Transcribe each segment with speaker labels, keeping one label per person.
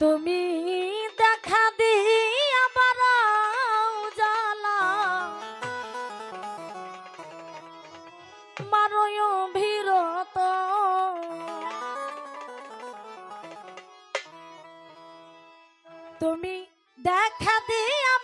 Speaker 1: তুমি দেখা দিয়া বারাও জালা মারয় ভিরত। তুমি দেখা দিয়া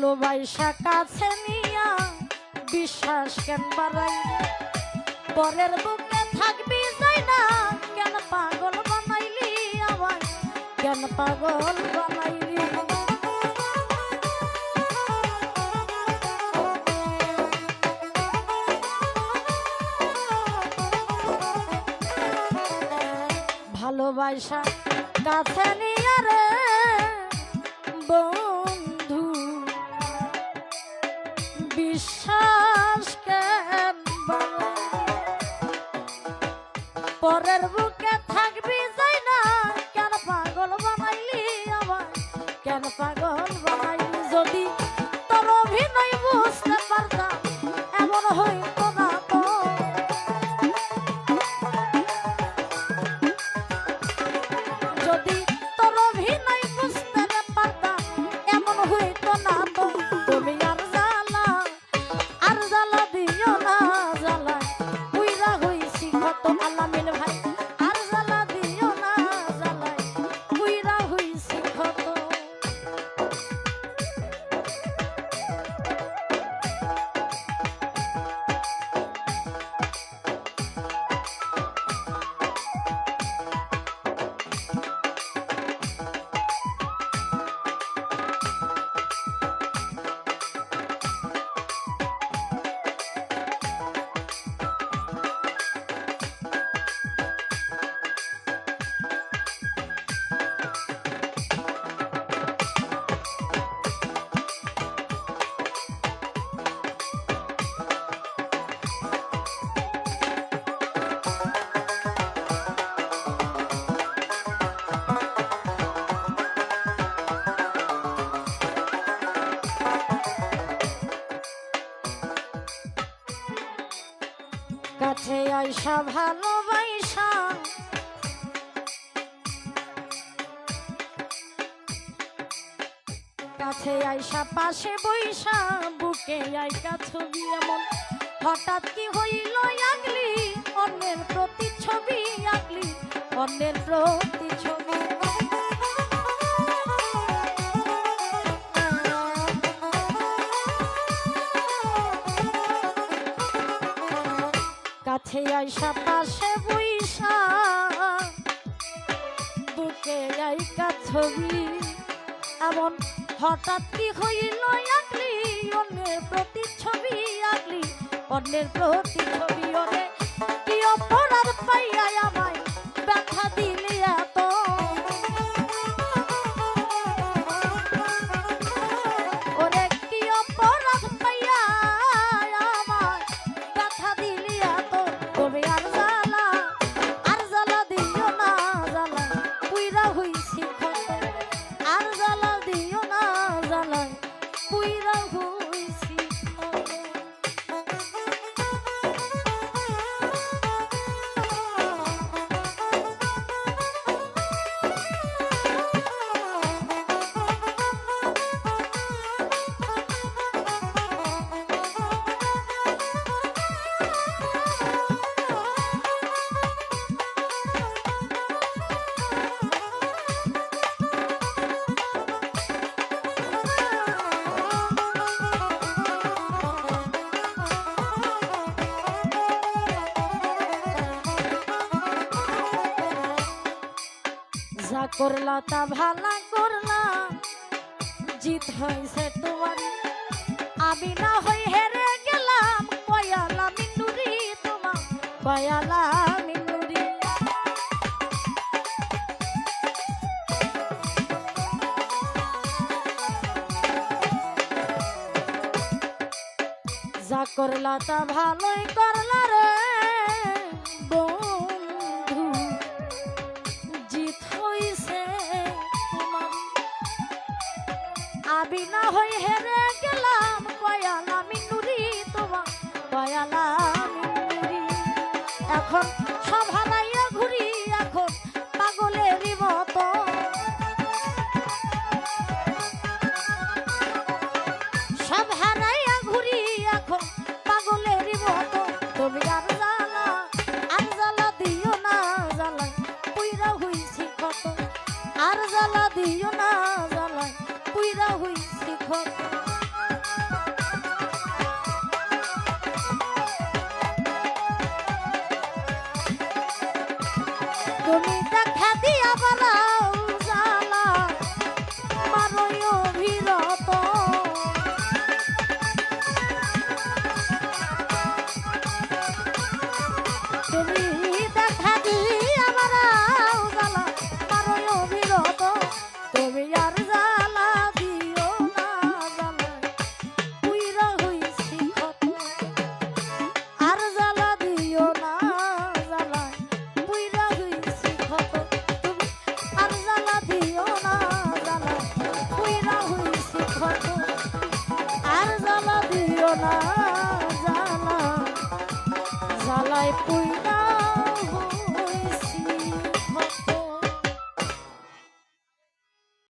Speaker 1: ভালোবাসা কাছে নিয়া বিশ্বাস কেন বাড়াই? পরের বুকে থাকবি যাই না কেন পাগল বানাইলি আমায়? কেন পাগল বানাইলি ভালোবাসা কাছে নিয়া রে বন্ধু বিশ্বাস কেন? পরের বুকে থাকবি কাছে আইসা ভালোবাইসা কাছে আইসা পাশে বইসা, বুকে আইকা ছবি এমন। হঠাৎ কি হইল আগলি? অন্যের প্রতি ছবি আগলি, অন্যের প্রতি ছবি কাছে আইসা, পাশে বইসা। বুকে আইকা ছবি। এমন হঠাৎ কি হইল আগলি অন্যের প্রতি ছবি আগলি, অন্যের প্রতি ছবি ওরে কি অপরাধ পাইয়া যা করলা তা ভালা করলা জিত হয়েছে তোমার আমি না হই হেরে গেলাম কয়ালা মিন্দুরি তোমার কয়ালা করলা তা ভালোই করলা মায়ালা এখন comer. আর না।